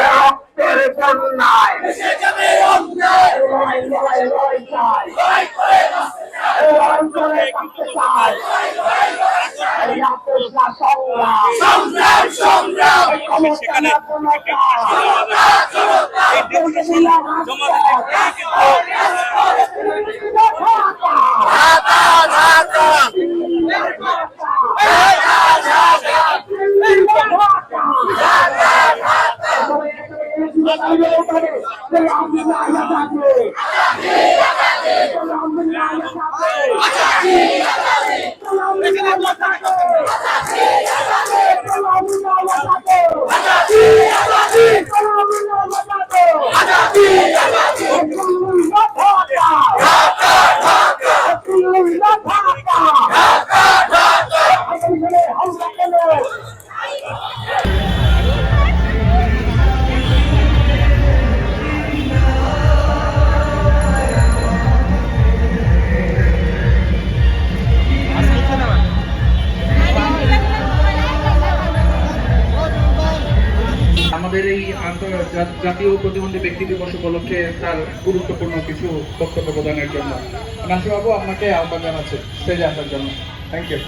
রক্তের বন্যায় লড়াই, লড়াই, লড়াই জাতীয় প্রতিবন্ধী ব্যক্তি দিবস উপলক্ষে তার গুরুত্বপূর্ণ কিছু বক্তব্য প্রদানের জন্য। নাসিবাবু আপনাকে আহ্বান জানাচ্ছি। স্টেজে আসার জন্য। Thank you